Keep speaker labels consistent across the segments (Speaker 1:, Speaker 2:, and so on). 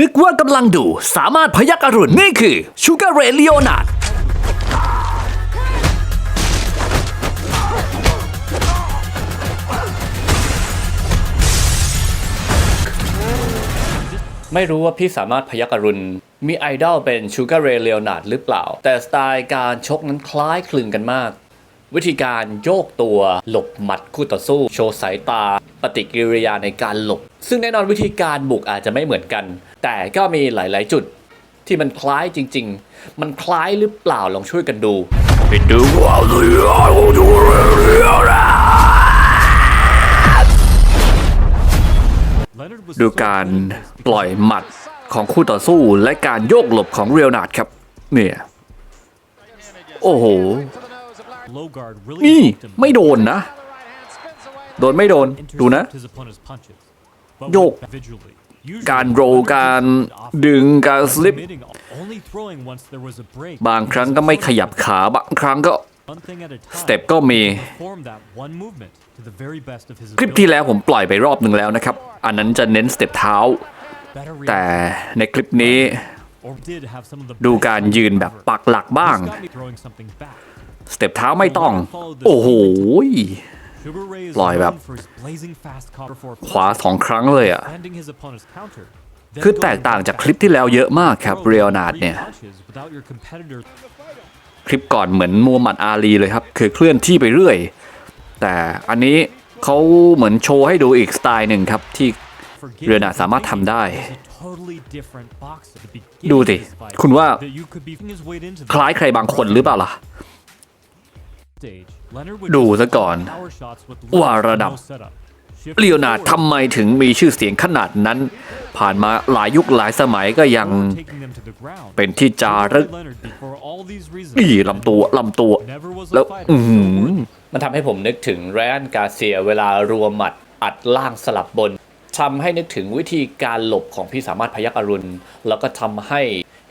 Speaker 1: นึกว่ากำลังดูสามารถพยักอรุณนี่คือชูการเรเลโอนาร์ดไม่รู้ว่าพี่สามารถพยักอรุณ มีไอดอลเป็นชูการเรเลโอนาร์ดหรือเปล่า แต่สไตล์การชกนั้นคล้ายคลึงกันมาก วิธีการโยกตัวหลบหมัดคู่ต่อสู้ โชว์สายตา ปฏิกิริยาในการหลบ ซึ่งแน่นอนวิธีการบุกอาจจะไม่เหมือนกัน แต่ก็มีหลาย ๆ จุดที่มันคล้ายจริง ๆ มันคล้ายหรือเปล่าลองช่วยกันดูไปดูเอาเลยดูการปล่อยหมัดของคู่ต่อสู้และการโยกหลบของเรียวนาดครับ เนี่ย โอ้โห นี่ไม่โดนนะ โดนไม่โดนดูนะ โยก การโรลการดึงการสลิป บางครั้งก็ไม่ขยับขาบางครั้งก็
Speaker 2: สเต็ปก็มี
Speaker 1: คลิปที่แล้วผมปล่อยไปรอบหนึ่งแล้วนะครับ อันนั้นจะเน้นสเต็ปเท้า แต่ในคลิปนี้
Speaker 2: ดูการยืนแบบปักหลักบ้าง
Speaker 1: สเต็ปเท้าไม่ต้อง โอ้โห
Speaker 2: ปล่อยแบบ
Speaker 1: ขวาสองครั้งเลยอะ
Speaker 2: คื
Speaker 1: อ
Speaker 2: แตกต่า
Speaker 1: ง
Speaker 2: จา
Speaker 1: ก
Speaker 2: คลิปที่แล้
Speaker 1: ว
Speaker 2: เยอะ
Speaker 1: มากครับเรียนาดเนี่ย คลิปก่อนเหมือนมูฮัมหมัดอาลีเลยครับ คือเคลื่อนที่ไปเรื่อย แต่อันนี้เขาเหมือนโชว์ให้ดูอีกสไตล์หนึ่งครับที่
Speaker 2: เรือนาสามารถทำได้
Speaker 1: ดูสิ คุ
Speaker 2: ณว่า
Speaker 1: คล้ายใครบางคนหรือเปล่าล่ะ
Speaker 2: ดูซะก่อน
Speaker 1: ว่า
Speaker 2: ว่า
Speaker 1: ระ
Speaker 2: ระ
Speaker 1: ดั
Speaker 2: ดั
Speaker 1: บบ
Speaker 2: เลี
Speaker 1: เลี
Speaker 2: ย
Speaker 1: ยว
Speaker 2: นา
Speaker 1: นา
Speaker 2: ร์
Speaker 1: ร์
Speaker 2: ด
Speaker 1: ด
Speaker 2: ทำ
Speaker 1: ทำไมถึงมีชื่อเสียงขนาดนั้น ผ่านมาหลายยุคหลายสมัยก็ยัง
Speaker 2: เป็
Speaker 1: เป็นนที่จารึก
Speaker 2: นี่
Speaker 1: นี่ลำตัวลำตัว แล้
Speaker 2: แล้วว
Speaker 1: อื
Speaker 2: อื
Speaker 1: อ
Speaker 2: อ
Speaker 1: หื
Speaker 2: หื
Speaker 1: อ
Speaker 2: อ
Speaker 1: มันทำให้ผมนึกถึงแรนกาเซียเวลารวมหมัดอัดล่างสลับบนทำให้นึกถึงวิธีการหลบของพี่สามารถพยักอรุณ แล้วก็ทำให้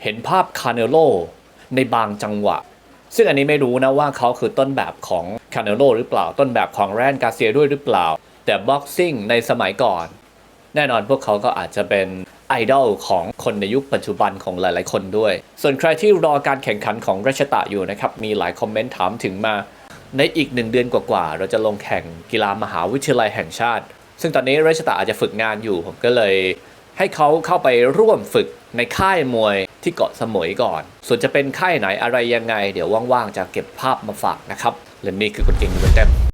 Speaker 1: เห็นภาพคาเนโลในบางจังหวะ ซึ่งอันนี้ไม่รู้นะว่าเขาคือต้นแบบของคาเนโลหรือเปล่า ต้นแบบของแรนกาเซียด้วยหรือเปล่า แต่บ็อกซิ่งในสมัยก่อน แน่นอนพวกเขาก็อาจจะเป็นไอดอลของคนในยุคปัจจุบันของหลาย ๆ คนด้วย ส่วนใครที่รอการแข่งขันของรัชตะอยู่นะครับ มีหลายคอมเมนต์ถามถึงมา ในอีกหนึ่งเดือนกว่า ๆ เราจะลงแข่งกีฬามหาวิทยาลัยแห่งชาติ ซึ่งตอนนี้รัชตะอาจจะฝึกงานอยู่ ผมก็เลย ให้เขาเข้าไปร่วมฝึกในค่ายมวย ที่เกาะสมุยก่อน ส่วนจะเป็นค่ายไหนอะไรยังไง เดี๋ยวว่างๆจะเก็บภาพมาฝากนะครับและนี่คือคนเก่งยูเวนเต็ม